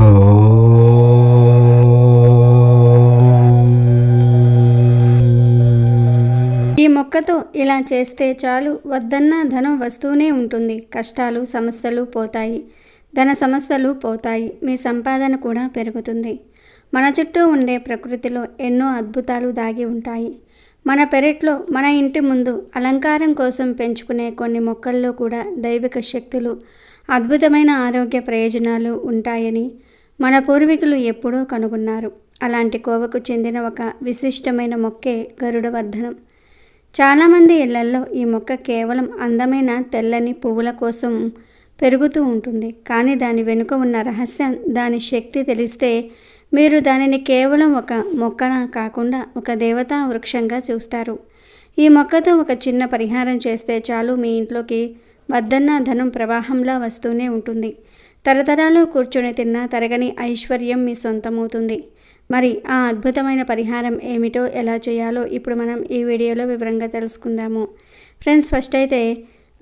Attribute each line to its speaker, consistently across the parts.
Speaker 1: ఈ మొక్కతో ఇలా చేస్తే చాలు వద్దన్న ధనం వస్తూనే ఉంటుంది. కష్టాలు సమస్యలు పోతాయి. ధన సమస్యలు పోతాయి. మీ సంపాదన కూడా పెరుగుతుంది. మన చుట్టూ ఉండే ప్రకృతిలో ఎన్నో అద్భుతాలు దాగి ఉంటాయి. మన పెరట్లో మన ఇంటి ముందు అలంకారం కోసం పెంచుకునే కొన్ని మొక్కల్లో కూడా దైవిక శక్తులు అద్భుతమైన ఆరోగ్య ప్రయోజనాలు ఉంటాయని మన పూర్వీకులు ఎప్పుడో కనుగొన్నారు. అలాంటి కోవకు చెందిన ఒక విశిష్టమైన మొక్కే గరుడవర్ధనం చాలామంది ఇళ్ళల్లో ఈ మొక్క కేవలం అందమైన తెల్లని పువ్వుల కోసం పెరుగుతూ ఉంటుంది. కానీ దాని వెనుక ఉన్న రహస్యం దాని శక్తి తెలిస్తే మీరు దానిని కేవలం ఒక మొక్కన కాకుండా ఒక దేవతా వృక్షంగా చూస్తారు. ఈ మొక్కతో ఒక చిన్న పరిహారం చేస్తే చాలు మీ ఇంట్లోకి వద్దన్న ధనం ప్రవాహంలా వస్తూనే ఉంటుంది. తరతరాలు కూర్చొని తిన్న తరగని ఐశ్వర్యం మీ సొంతమవుతుంది. మరి ఆ అద్భుతమైన పరిహారం ఏమిటో ఎలా చేయాలో ఇప్పుడు మనం ఈ వీడియోలో వివరంగా తెలుసుకుందాము. ఫ్రెండ్స్ ఫస్ట్ అయితే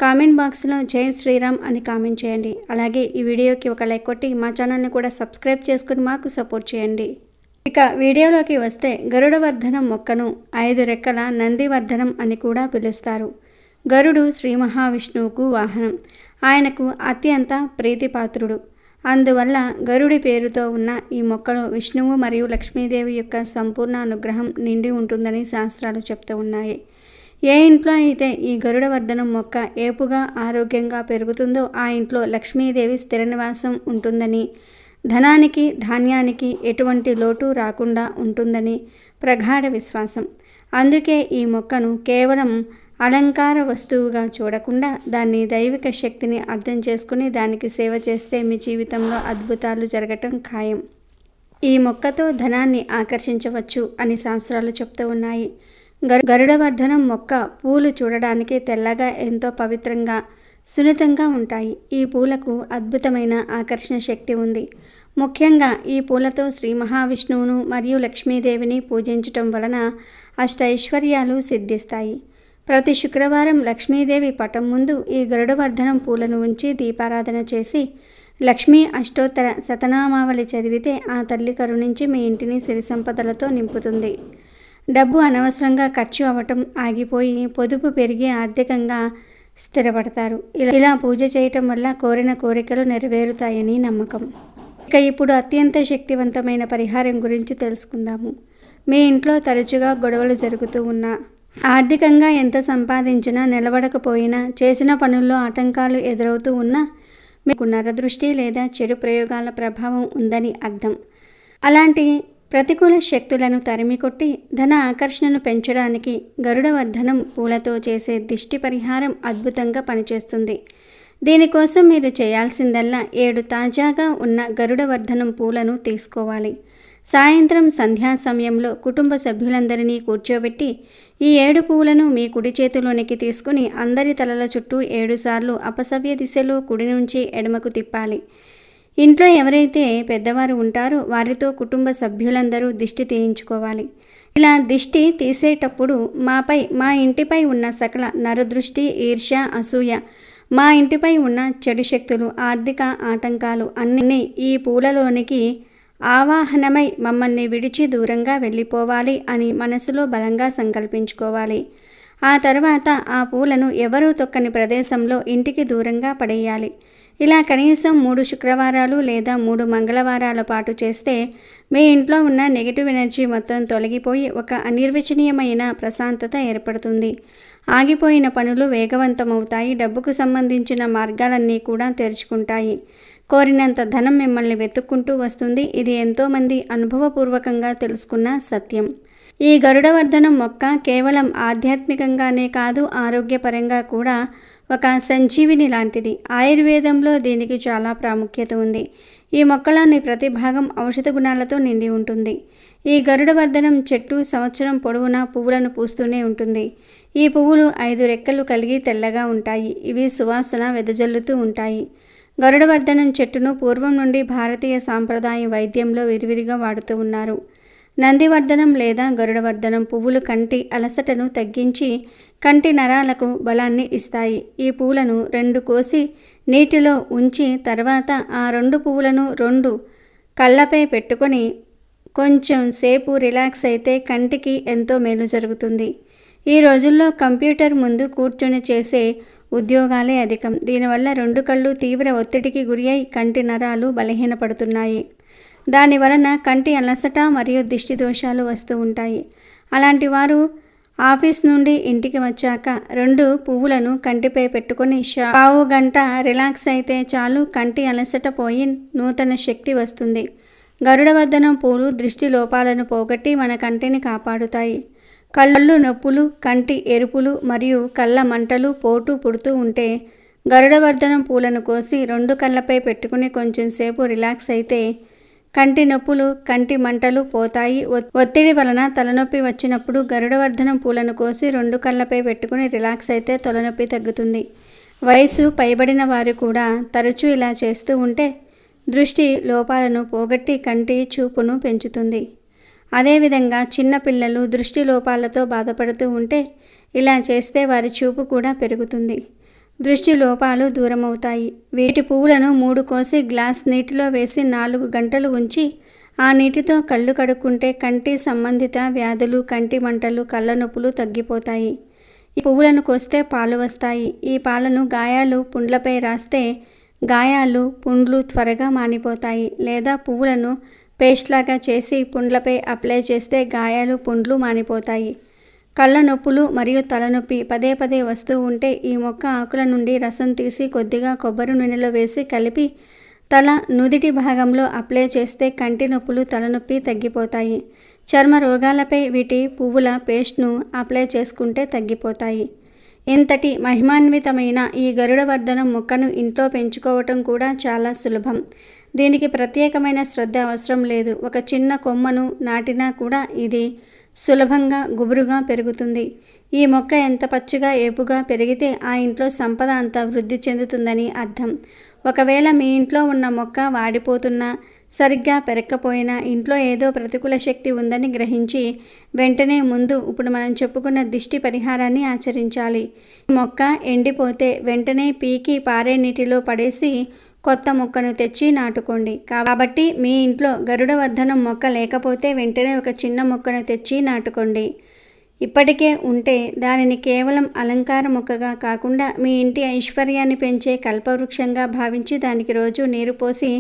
Speaker 1: కామెంట్ బాక్స్లో జై శ్రీరామ్ అని కామెంట్ చేయండి. అలాగే ఈ వీడియోకి ఒక లైక్ కొట్టి మా ఛానల్ని కూడా సబ్స్క్రైబ్ చేసుకుని మాకు సపోర్ట్ చేయండి. ఇక వీడియోలోకి వస్తే గరుడవర్ధనం మొక్కను ఐదు రెక్కల నందివర్ధనం అని కూడా పిలుస్తారు. గరుడు శ్రీ మహావిష్ణువుకు వాహనం. ఆయనకు అత్యంత ప్రీతిపాత్రుడు. అందువల్ల గరుడి పేరుతో ఉన్న ఈ మొక్కలో విష్ణువు మరియు లక్ష్మీదేవి యొక్క సంపూర్ణ అనుగ్రహం నిండి ఉంటుందని శాస్త్రాలు చెప్తూ ఉన్నాయి. ఏ ఇంట్లో అయితే ఈ గరుడవర్ధనం మొక్క ఏపుగా ఆరోగ్యంగా పెరుగుతుందో ఆ ఇంట్లో లక్ష్మీదేవి స్థిర నివాసం ఉంటుందని ధనానికి ధాన్యానికి ఎటువంటి లోటు రాకుండా ఉంటుందని ప్రగాఢ విశ్వాసం. అందుకే ఈ మొక్కను కేవలం అలంకార వస్తువుగా చూడకుండా దాన్ని దైవిక శక్తిని అర్థం చేసుకుని దానికి సేవ చేస్తే మీ జీవితంలో అద్భుతాలు జరగటం ఖాయం. ఈ మొక్కతో ధనాన్ని ఆకర్షించవచ్చు అని శాస్త్రాలు చెప్తూ ఉన్నాయి. గరు గరుడవర్ధనం మొక్క పూలు చూడడానికి తెల్లగా ఎంతో పవిత్రంగా సున్నితంగా ఉంటాయి. ఈ పూలకు అద్భుతమైన ఆకర్షణ శక్తి ఉంది. ముఖ్యంగా ఈ పూలతో శ్రీ మహావిష్ణువును మరియు లక్ష్మీదేవిని పూజించటం వలన అష్టైశ్వర్యాలు సిద్ధిస్తాయి. ప్రతి శుక్రవారం లక్ష్మీదేవి పటం ముందు ఈ గరుడవర్ధనం పూలను ఉంచి దీపారాధన చేసి లక్ష్మీ అష్టోత్తర శతనామావళి చదివితే ఆ తల్లి కరుణించి మీ ఇంటిని సిరి సంపదలతో నింపుతుంది. డబ్బు అనవసరంగా ఖర్చు అవ్వటం ఆగిపోయి పొదుపు పెరిగి ఆర్థికంగా స్థిరపడతారు. ఇలా ఇలా పూజ చేయటం వల్ల కోరిన కోరికలు నెరవేరుతాయని నమ్మకం. ఇక ఇప్పుడు అత్యంత శక్తివంతమైన పరిహారం గురించి తెలుసుకుందాము. మీ ఇంట్లో తరచుగా గొడవలు జరుగుతూ ఉన్నా ఆర్థికంగా ఎంత సంపాదించినా నిలబడకపోయినా చేసిన పనుల్లో ఆటంకాలు ఎదురవుతూ ఉన్నా మీకు నరదృష్టి లేదా చెడు ప్రయోగాల ప్రభావం ఉందని అర్థం. అలాంటి ప్రతికూల శక్తులను తరిమికొట్టి ధన ఆకర్షణను పెంచడానికి గరుడవర్ధనం పూలతో చేసే దిష్టి పరిహారం అద్భుతంగా పనిచేస్తుంది. దీనికోసం మీరు చేయాల్సిందల్లా ఏడు తాజాగా ఉన్న గరుడవర్ధనం పూలను తీసుకోవాలి. సాయంత్రం సంధ్యా సమయంలో కుటుంబ సభ్యులందరినీ కూర్చోబెట్టి ఈ ఏడు పువ్వులను మీ కుడి చేతిలోనికి తీసుకుని అందరి తలల చుట్టూ ఏడుసార్లు అపసవ్య దిశలో కుడి నుంచి ఎడమకు తిప్పాలి. ఇంట్లో ఎవరైతే పెద్దవారు ఉంటారో వారితో కుటుంబ సభ్యులందరూ దిష్టి తీయించుకోవాలి. ఇలా దిష్టి తీసేటప్పుడు మాపై మా ఇంటిపై ఉన్న సకల నరదృష్టి ఈర్ష్య అసూయ మా ఇంటిపై ఉన్న చెడు శక్తులు ఆర్థిక ఆటంకాలు అన్నీ ఈ పూలలోనికి ఆవాహనమై మమ్మల్ని విడిచి దూరంగా వెళ్ళిపోవాలి అని మనసులో బలంగా సంకల్పించుకోవాలి. ఆ తర్వాత ఆ పూలను ఎవరూ తొక్కని ప్రదేశంలో ఇంటికి దూరంగా పడేయాలి. ఇలా కనీసం మూడు శుక్రవారాలు లేదా మూడు మంగళవారాల పాటు చేస్తే మీ ఇంట్లో ఉన్న నెగిటివ్ ఎనర్జీ మొత్తం తొలగిపోయి ఒక అనిర్వచనీయమైన ప్రశాంతత ఏర్పడుతుంది. ఆగిపోయిన పనులు వేగవంతమవుతాయి డబ్బుకు సంబంధించిన మార్గాలన్నీ కూడా తెరుచుకుంటాయి. కోరినంత ధనం మిమ్మల్ని వెతుక్కుంటూ వస్తుంది. ఇది ఎంతోమంది అనుభవపూర్వకంగా తెలుసుకున్న సత్యం. ఈ గరుడవర్ధనం మొక్క కేవలం ఆధ్యాత్మికంగానే కాదు ఆరోగ్యపరంగా కూడా ఒక సంజీవిని లాంటిది. ఆయుర్వేదంలో దీనికి చాలా ప్రాముఖ్యత ఉంది. ఈ మొక్కలోని ప్రతి భాగం ఔషధ గుణాలతో నిండి ఉంటుంది. ఈ గరుడవర్ధనం చెట్టు సంవత్సరం పొడవునా పువ్వులను పూస్తూనే ఉంటుంది. ఈ పువ్వులు ఐదు రెక్కలు కలిగి తెల్లగా ఉంటాయి. ఇవి సువాసన వెదజల్లుతూ ఉంటాయి. గరుడవర్ధనం చెట్టును పూర్వం నుండి భారతీయ సాంప్రదాయ వైద్యంలో విరివిరిగా వాడుతూ ఉన్నారు. నందివర్ధనం లేదా గరుడవర్ధనం పువ్వులు కంటి అలసటను తగ్గించి కంటి నరాలకు బలాన్ని ఇస్తాయి. ఈ పూలను రెండు కోసి నీటిలో ఉంచి తర్వాత ఆ రెండు పువ్వులను రెండు కళ్ళపై పెట్టుకొని కొంచెం సేపు రిలాక్స్ అయితే కంటికి ఎంతో మేలు జరుగుతుంది. ఈ రోజుల్లో కంప్యూటర్ ముందు కూర్చొని చేసే ఉద్యోగాలే అధికం. దీనివల్ల రెండు కళ్ళు తీవ్ర ఒత్తిడికి గురి అయి కంటి నరాలు బలహీనపడుతున్నాయి. దాని వలన కంటి అలసట మరియు దిష్టి దోషాలు వస్తూ ఉంటాయి. అలాంటి వారు ఆఫీస్ నుండి ఇంటికి వచ్చాక రెండు పువ్వులను కంటిపై పెట్టుకొని పావు గంట రిలాక్స్ అయితే చాలు కంటి అలసట పోయి నూతన శక్తి వస్తుంది. గరుడవర్ధనం పూలు దృష్టి లోపాలను పోగొట్టి మన కంటిని కాపాడుతాయి. కళ్ళు నొప్పులు కంటి ఎరుపులు మరియు కళ్ళ మంటలు పోటు పుడుతూ ఉంటే గరుడవర్ధనం పూలను కోసి రెండు కళ్ళపై పెట్టుకుని కొంచెం సేపు రిలాక్స్ అయితే కంటి నొప్పులు కంటి మంటలు పోతాయి. ఒత్తిడి వలన తలనొప్పి వచ్చినప్పుడు గరుడవర్ధనం పూలను కోసి రెండు కళ్ళపై పెట్టుకుని రిలాక్స్ అయితే తలనొప్పి తగ్గుతుంది. వయసు పైబడిన వారు కూడా తరచూ ఇలా చేస్తూ ఉంటే దృష్టి లోపాలను పోగొట్టి కంటి చూపును పెంచుతుంది. అదేవిధంగా చిన్నపిల్లలు దృష్టి లోపాలతో బాధపడుతూ ఉంటే ఇలా చేస్తే వారి చూపు కూడా పెరుగుతుంది. దృష్టి లోపాలు దూరమవుతాయి. వీటి పువ్వులను మూడు కోసి గ్లాస్ నీటిలో వేసి నాలుగు గంటలు ఉంచి ఆ నీటితో కళ్ళు కడుక్కుంటే కంటి సంబంధిత వ్యాధులు కంటి మంటలు కళ్ళ నొప్పులు తగ్గిపోతాయి. ఈ పువ్వులను కోస్తే పాలు వస్తాయి. ఈ పాలను గాయాలు పుండ్లపై రాస్తే గాయాలు పుండ్లు త్వరగా మానిపోతాయి. లేదా పువ్వులను పేస్ట్ లాగా చేసి పుండ్లపై అప్లై చేస్తే గాయాలు పుండ్లు మానిపోతాయి. కళ్ళ నొప్పులు మరియు తలనొప్పి పదే పదే వస్తూ ఉంటే ఈ మొక్క ఆకుల నుండి రసం తీసి కొద్దిగా కొబ్బరి నూనెలో వేసి కలిపి తల నుదిటి భాగంలో అప్లై చేస్తే కంటి నొప్పులు తలనొప్పి తగ్గిపోతాయి. చర్మ రోగాలపై వీటి పువ్వుల పేస్ట్ను అప్లై చేసుకుంటే తగ్గిపోతాయి. ఇంతటి మహిమాన్వితమైన ఈ గరుడవర్ధనం మొక్కను ఇంట్లో పెంచుకోవటం కూడా చాలా సులభం. దీనికి ప్రత్యేకమైన శ్రద్ధ అవసరం లేదు. ఒక చిన్న కొమ్మను నాటినా కూడా ఇది సులభంగా గుబురుగా పెరుగుతుంది. ఈ మొక్క ఎంత పచ్చిగా ఏపుగా పెరిగితే ఆ ఇంట్లో సంపద అంత వృద్ధి చెందుతుందని అర్థం. ఒకవేళ మీ ఇంట్లో ఉన్న మొక్క వాడిపోతున్నా సరిగ్గా పెరక్కపోయినా ఇంట్లో ఏదో ప్రతికూల శక్తి ఉందని గ్రహించి వెంటనే ముందు ఇప్పుడు మనం చెప్పుకున్న దిష్టి పరిహారాన్ని ఆచరించాలి. మొక్క ఎండిపోతే వెంటనే పీకి పారే నీటిలో పడేసి కొత్త మొక్కను తెచ్చి నాటుకోండి. కాబట్టి మీ ఇంట్లో గరుడవర్ధనం మొక్క లేకపోతే వెంటనే ఒక చిన్న మొక్కను తెచ్చి నాటుకోండి. ఇప్పటికే ఉంటే దానిని కేవలం అలంకార మొక్కగా కాకుండా మీ ఇంటి ఐశ్వర్యాన్ని పెంచే కల్పవృక్షంగా భావించి దానికి రోజు నీరు పోసి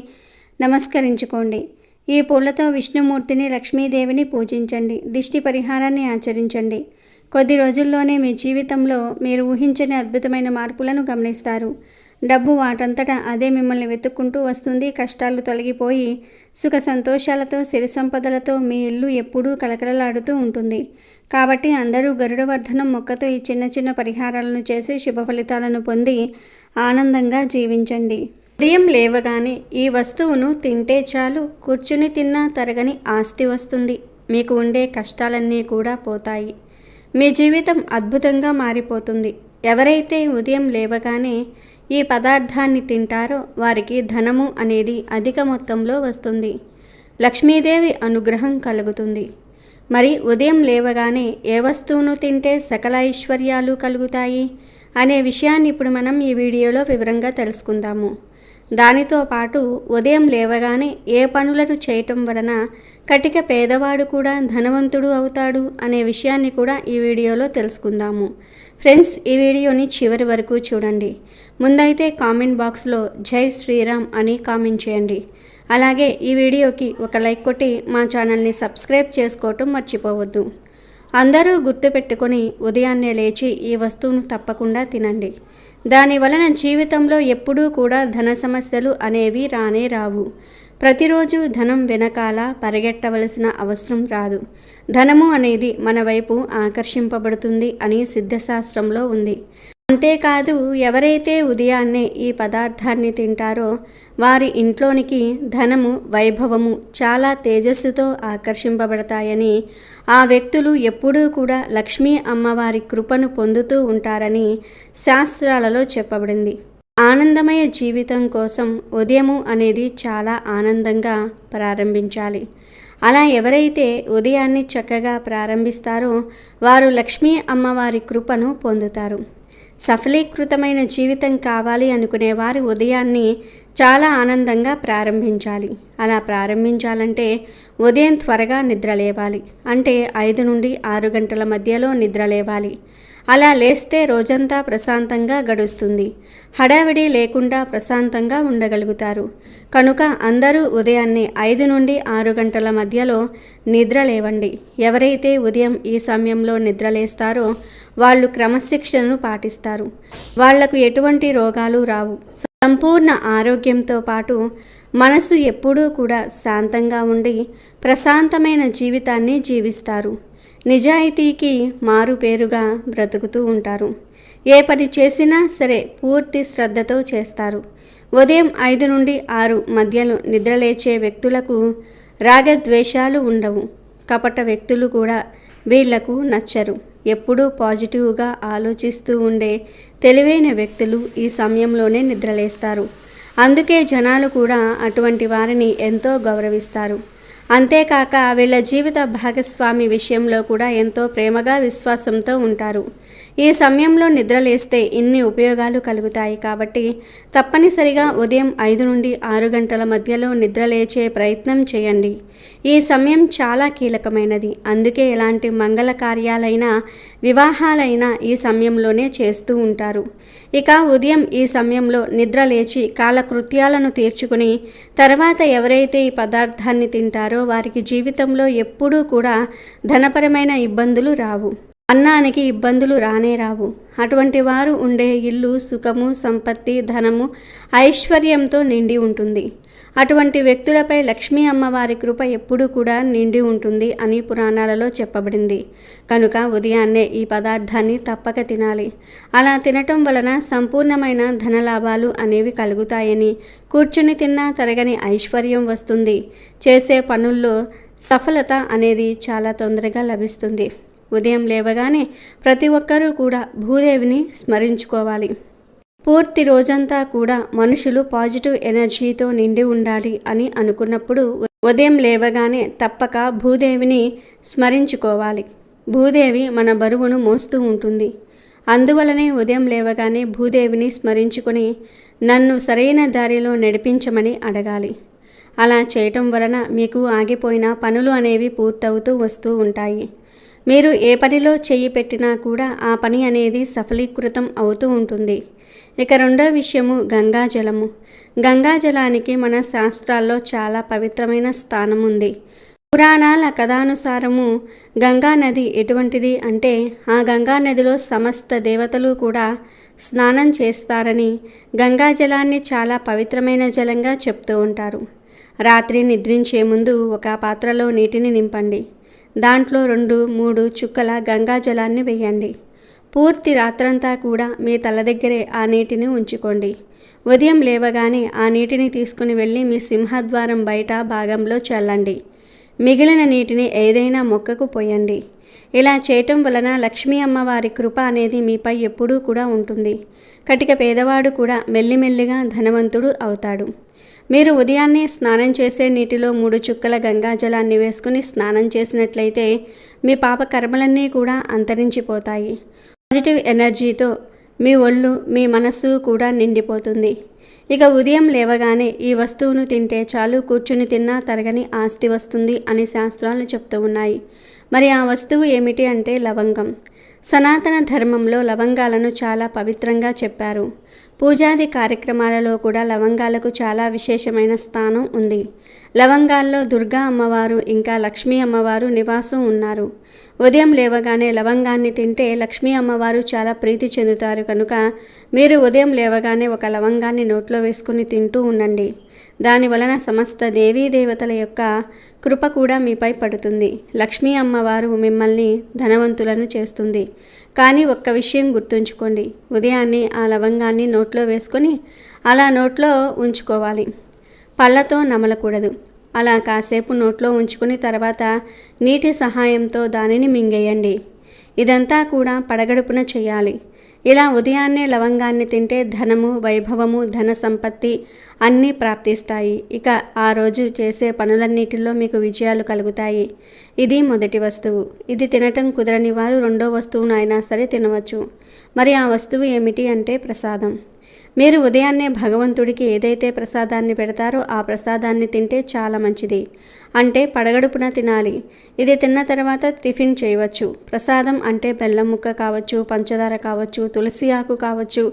Speaker 1: నమస్కరించుకోండి. ఈ పూలతో విష్ణుమూర్తిని లక్ష్మీదేవిని పూజించండి. దిష్టి పరిహారాన్ని ఆచరించండి. కొద్ది రోజుల్లోనే మీ జీవితంలో మీరు ఊహించని అద్భుతమైన మార్పులను గమనిస్తారు. డబ్బు వాటంతటా అదే మిమ్మల్ని వెతుక్కుంటూ వస్తుంది. కష్టాలు తొలగిపోయి సుఖ సంతోషాలతో సిరి సంపదలతో మీ ఇల్లు ఎప్పుడూ కలకలలాడుతూ ఉంటుంది. కాబట్టి అందరూ గరుడవర్ధనం మొక్కతో ఈ చిన్న చిన్న పరిహారాలను చేసి శుభ ఫలితాలను పొంది ఆనందంగా జీవించండి. ఉదయం లేవగానే ఈ వస్తువును తింటే చాలు కూర్చుని తిన్నా తరగని ఆస్తి వస్తుంది. మీకు ఉండే కష్టాలన్నీ కూడా పోతాయి. మీ జీవితం అద్భుతంగా మారిపోతుంది. ఎవరైతే ఉదయం లేవగానే ఈ పదార్థాన్ని తింటారో వారికి ధనము అనేది అధిక మొత్తంలో వస్తుంది. లక్ష్మీదేవి అనుగ్రహం కలుగుతుంది. మరి ఉదయం లేవగానే ఏ వస్తువును తింటే సకల ఐశ్వర్యాలు కలుగుతాయి? అనే విషయాన్ని ఇప్పుడు మనం ఈ వీడియోలో వివరంగా తెలుసుకుందాము. దానితో పాటు ఉదయం లేవగానే ఏ పనులను చేయటం వలన కటిక పేదవాడు కూడా ధనవంతుడు అవుతాడు అనే విషయాన్ని కూడా ఈ వీడియోలో తెలుసుకుందాము. ఫ్రెండ్స్ ఈ వీడియోని చివరి వరకు చూడండి. ముందైతే కామెంట్ బాక్స్లో జై శ్రీరామ్ అని కామెంట్ చేయండి. అలాగే ఈ వీడియోకి ఒక లైక్ కొట్టి మా ఛానల్ని సబ్స్క్రైబ్ చేసుకోవటం మర్చిపోవద్దు. అందరూ గుర్తుపెట్టుకొని ఉదయాన్నే లేచి ఈ వస్తువును తప్పకుండా తినండి. దాని వలన జీవితంలో ఎప్పుడూ కూడా ధన సమస్యలు అనేవి రానే రావు. ప్రతిరోజు ధనం వెనకాల పరిగెట్టవలసిన అవసరం రాదు. ధనము అనేది మన వైపు ఆకర్షింపబడుతుంది అని సిద్ధశాస్త్రంలో ఉంది. అంతేకాదు ఎవరైతే ఉదయాన్నే ఈ పదార్థాన్ని తింటారో వారి ఇంట్లోనికి ధనము వైభవము చాలా తేజస్సుతో ఆకర్షింపబడతాయని ఆ వ్యక్తులు ఎప్పుడూ కూడా లక్ష్మీ అమ్మవారి కృపను పొందుతూ ఉంటారని శాస్త్రాలలో చెప్పబడింది. ఆనందమయ జీవితం కోసం ఉదయము అనేది చాలా ఆనందంగా ప్రారంభించాలి. అలా ఎవరైతే ఉదయాన్ని చక్కగా ప్రారంభిస్తారో వారు లక్ష్మీ అమ్మవారి కృపను పొందుతారు. సఫలీకృతమైన జీవితం కావాలి అనుకునే వారు చాలా ఆనందంగా ప్రారంభించాలి. అలా ప్రారంభించాలంటే ఉదయం త్వరగా నిద్ర లేవాలి. అంటే ఐదు నుండి ఆరు గంటల మధ్యలో నిద్ర లేవాలి. అలా లేస్తే రోజంతా ప్రశాంతంగా గడుస్తుంది. హడావిడి లేకుండా ప్రశాంతంగా ఉండగలుగుతారు. కనుక అందరూ ఉదయాన్నే ఐదు నుండి ఆరు గంటల మధ్యలో నిద్ర లేవండి. ఎవరైతే ఉదయం ఈ సమయంలో నిద్ర లేస్తారో వాళ్ళు క్రమశిక్షణను పాటిస్తారు. వాళ్ళకు ఎటువంటి రోగాలు రావు. సంపూర్ణ ఆరోగ్యంతో పాటు మనసు ఎప్పుడూ కూడా శాంతంగా ఉండి ప్రశాంతమైన జీవితాన్ని జీవిస్తారు. నిజాయితీకి మారు పేరుగా బ్రతుకుతూ ఉంటారు. ఏ పని చేసినా సరే పూర్తి శ్రద్ధతో చేస్తారు. ఉదయం ఐదు నుండి ఆరు మధ్యలో నిద్రలేచే వ్యక్తులకు రాగద్వేషాలు ఉండవు. కపట వ్యక్తులు కూడా వీళ్ళకు నచ్చరు. ఎప్పుడూ పాజిటివ్గా ఆలోచిస్తూ ఉండే తెలివైన వ్యక్తులు ఈ సమయంలోనే నిద్రలేస్తారు. అందుకే జనాలు కూడా అటువంటి వారిని ఎంతో గౌరవిస్తారు. అంతేకాక వీళ్ళ జీవిత భాగస్వామి విషయంలో కూడా ఎంతో ప్రేమగా విశ్వాసంతో ఉంటారు. ఈ సమయంలో నిద్రలేస్తే ఇన్ని ఉపయోగాలు కలుగుతాయి కాబట్టి తప్పనిసరిగా ఉదయం ఐదు నుండి ఆరు గంటల మధ్యలో నిద్రలేచే ప్రయత్నం చేయండి. ఈ సమయం చాలా కీలకమైనది. అందుకే ఎలాంటి మంగళ కార్యాలైనా వివాహాలైనా ఈ సమయంలోనే చేస్తూ ఉంటారు. ఇక ఉదయం ఈ సమయంలో నిద్ర లేచి కాలకృత్యాలను తీర్చుకుని తర్వాత ఎవరైతే ఈ పదార్థాన్ని తింటారో వారికి జీవితంలో ఎప్పుడూ కూడా ధనపరమైన ఇబ్బందులు రావు. అన్నానికి ఇబ్బందులు రానే రావు. అటువంటి వారు ఉండే ఇల్లు సుఖము సంపత్తి ధనము ఐశ్వర్యంతో నిండి ఉంటుంది. అటువంటి వ్యక్తులపై లక్ష్మీ అమ్మవారి కృప ఎప్పుడూ కూడా నిండి ఉంటుంది అని పురాణాలలో చెప్పబడింది. కనుక ఉదయాన్నే ఈ పదార్థాన్ని తప్పక తినాలి. అలా తినటం వలన సంపూర్ణమైన ధనలాభాలు అనేవి కలుగుతాయని కూర్చుని తిన్నా తరగని ఐశ్వర్యం వస్తుంది. చేసే పనుల్లో సఫలత అనేది చాలా తొందరగా లభిస్తుంది. ఉదయం లేవగానే ప్రతి ఒక్కరూ కూడా భూదేవిని స్మరించుకోవాలి. పూర్తి రోజంతా కూడా మనుషులు పాజిటివ్ ఎనర్జీతో నిండి ఉండాలి అని అనుకున్నప్పుడు ఉదయం లేవగానే తప్పక భూదేవిని స్మరించుకోవాలి. భూదేవి మన బరువును మోస్తూ ఉంటుంది. అందువలనే ఉదయం లేవగానే భూదేవిని స్మరించుకొని నన్ను సరైన దారిలో నడిపించమని అడగాలి. అలా చేయటం వలన మీకు ఆగిపోయిన పనులు అనేవి పూర్తవుతూ వస్తూ ఉంటాయి. మీరు ఏ పనిలో చేయి పెట్టినా కూడా ఆ పని అనేది సఫలీకృతం అవుతూ ఉంటుంది. ఇక రెండో విషయము గంగాజలము గంగాజలానికి మన శాస్త్రాల్లో చాలా పవిత్రమైన స్థానం ఉంది పురాణాల కథానుసారము గంగా నది ఎటువంటిది అంటే ఆ గంగా నదిలో సమస్త దేవతలు కూడా స్నానం చేస్తారని గంగా జలాన్ని చాలా పవిత్రమైన జలంగా చెప్తూ ఉంటారు. రాత్రి నిద్రించే ముందు ఒక పాత్రలో నీటిని నింపండి. దాంట్లో రెండు మూడు చుక్కల గంగా జలాన్ని వేయండి. పూర్తి రాత్రంతా కూడా మీ తల దగ్గరే ఆ నీటిని ఉంచుకోండి. ఉదయం లేవగానే ఆ నీటిని తీసుకుని వెళ్ళి మీ సింహద్వారం బయట భాగంలో చల్లండి. మిగిలిన నీటిని ఏదైనా మొక్కకు పోయండి. ఇలా చేయటం వలన లక్ష్మీ అమ్మవారి కృప అనేది మీపై ఎప్పుడూ కూడా ఉంటుంది. కటిక పేదవాడు కూడా మెల్లిమెల్లిగా ధనవంతుడు అవుతాడు. మీరు ఉదయాన్నే స్నానం చేసే నీటిలో మూడు చుక్కల గంగాజలాన్ని వేసుకుని స్నానం చేసినట్లయితే మీ పాప కర్మలన్నీ కూడా అంతరించిపోతాయి. పాజిటివ్ ఎనర్జీతో మీ ఒళ్ళు మీ మనస్సు కూడా నిండిపోతుంది. ఇక ఉదయం లేవగానే ఈ వస్తువును తింటే చాలు కూర్చుని తిన్నా తరగని ఆస్తి వస్తుంది అని శాస్త్రాలు చెప్తూ ఉన్నాయి. మరి ఆ వస్తువు ఏమిటి అంటే లవంగం. సనాతన ధర్మంలో లవంగాలను చాలా పవిత్రంగా చెప్పారు. పూజాది కార్యక్రమాలలో కూడా లవంగాలకు చాలా విశేషమైన స్థానం ఉంది. లవంగాల్లో దుర్గా అమ్మవారు ఇంకా లక్ష్మీ అమ్మవారు నివాసం ఉన్నారు. ఉదయం లేవగానే లవంగాన్ని తింటే లక్ష్మీ అమ్మవారు చాలా ప్రీతి చెందుతారు. కనుక మీరు ఉదయం లేవగానే ఒక లవంగాన్ని నోట్లో వేసుకుని తింటూ ఉండండి. దాని వలన సమస్త దేవీ దేవతల యొక్క కృప కూడా మీపై పడుతుంది. లక్ష్మీ అమ్మవారు మిమ్మల్ని ధనవంతులను చేస్తుంది. కానీ ఒక్క విషయం గుర్తుంచుకోండి. ఉదయాన్నే ఆ లవంగాన్ని నోట్లో వేసుకొని అలా నోట్లో ఉంచుకోవాలి. పళ్ళతో నమలకూడదు. అలా కాసేపు నోట్లో ఉంచుకుని తర్వాత నీటి సహాయంతో దానిని మింగేయండి. ఇదంతా కూడా పడగడుపున చేయాలి. ఇలా ఉదయాన్నే లవంగాన్ని తింటే ధనము వైభవము ధన సంపత్తి అన్నీ ప్రాప్తిస్తాయి. ఇక ఆ రోజు చేసే పనులన్నిటిలో మీకు విజయాలు కలుగుతాయి. ఇది మొదటి వస్తువు. ఇది తినటం కుదరని వారు రెండో వస్తువును అయినా సరే తినవచ్చు. మరి ఆ వస్తువు ఏమిటి అంటే ప్రసాదం. మీరు ఉదయాన్నే భగవంతుడికి ఏదైతే ప్రసాదాన్ని పెడతారో ఆ ప్రసాదాన్ని తింటే చాలా మంచిది. అంటే పడగడుపున తినాలి. ఇది తిన్న తర్వాత టిఫిన్ చేయవచ్చు. ప్రసాదం అంటే బెల్లం ముక్క కావచ్చు పంచదార కావచ్చు తులసి ఆకు కావచ్చు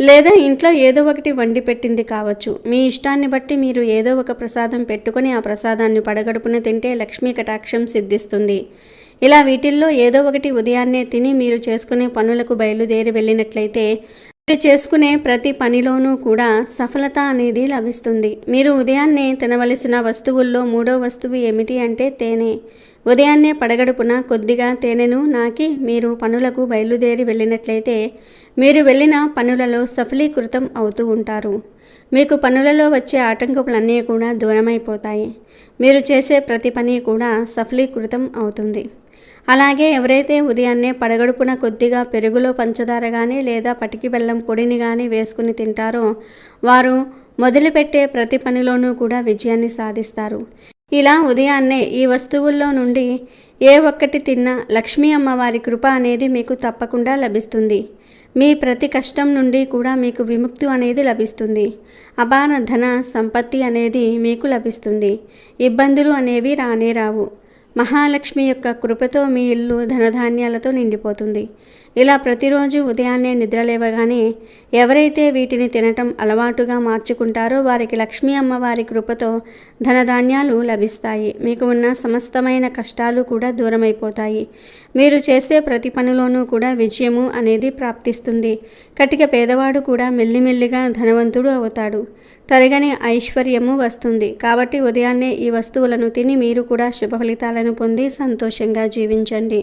Speaker 1: లేదా ఇంట్లో ఏదో ఒకటి వండి పెట్టింది కావచ్చు. మీ ఇష్టాన్ని బట్టి మీరు ఏదో ఒక ప్రసాదం పెట్టుకొని ఆ ప్రసాదాన్ని పడగడుపున తింటే లక్ష్మీ కటాక్షం సిద్ధిస్తుంది. ఇలా వీటిల్లో ఏదో ఒకటి ఉదయాన్నే తిని మీరు చేసుకునే పనులకు బయలుదేరి వెళ్ళినట్లయితే మీరు చేసుకునే ప్రతి పనిలోనూ కూడా సఫలత అనేది లభిస్తుంది. మీరు ఉదయాన్నే తినవలసిన వస్తువుల్లో మూడో వస్తువు ఏమిటి అంటే తేనె. ఉదయాన్నే పడగడుపున కొద్దిగా తేనెను నాకి మీరు పనులకు బయలుదేరి వెళ్ళినట్లయితే మీరు వెళ్ళిన పనులలో సఫలీకృతం అవుతూ ఉంటారు. మీకు పనులలో వచ్చే ఆటంకములన్నీ కూడా దూరమైపోతాయి. మీరు చేసే ప్రతి పని కూడా సఫలీకృతం అవుతుంది. అలాగే ఎవరైతే ఉదయాన్నే పడగడుపున కొద్దిగా పెరుగులో పంచదార కానీ లేదా పటికి బెల్లం పొడిని కానీ వేసుకుని తింటారో వారు మొదలుపెట్టే ప్రతి పనిలోనూ కూడా విజయాన్ని సాధిస్తారు. ఇలా ఉదయాన్నే ఈ వస్తువుల్లో నుండి ఏ ఒక్కటి తిన్నా లక్ష్మీ అమ్మవారి కృప అనేది మీకు తప్పకుండా లభిస్తుంది. మీ ప్రతి కష్టం నుండి కూడా మీకు విముక్తి అనేది లభిస్తుంది. అపార ధన సంపత్తి అనేది మీకు లభిస్తుంది. ఇబ్బందులు అనేవి రానే రావు. మహాలక్ష్మి యొక్క కృపతో మీ ఇల్లు ధనధాన్యాలతో నిండిపోతుంది. ఇలా ప్రతిరోజు ఉదయాన్నే నిద్రలేవగానే ఎవరైతే వీటిని తినటం అలవాటుగా మార్చుకుంటారో వారికి లక్ష్మీ అమ్మవారి కృపతో ధనధాన్యాలు లభిస్తాయి. మీకు ఉన్న సమస్తమైన కష్టాలు కూడా దూరమైపోతాయి. మీరు చేసే ప్రతి పనిలోనూ కూడా విజయము అనేది ప్రాప్తిస్తుంది. కటిక పేదవాడు కూడా మెల్లిమెల్లిగా ధనవంతుడు అవుతాడు. తరగని ఐశ్వర్యము వస్తుంది. కాబట్టి ఉదయాన్నే ఈ వస్తువులను తిని మీరు కూడా శుభ ఫలితాలను పొంది సంతోషంగా జీవించండి.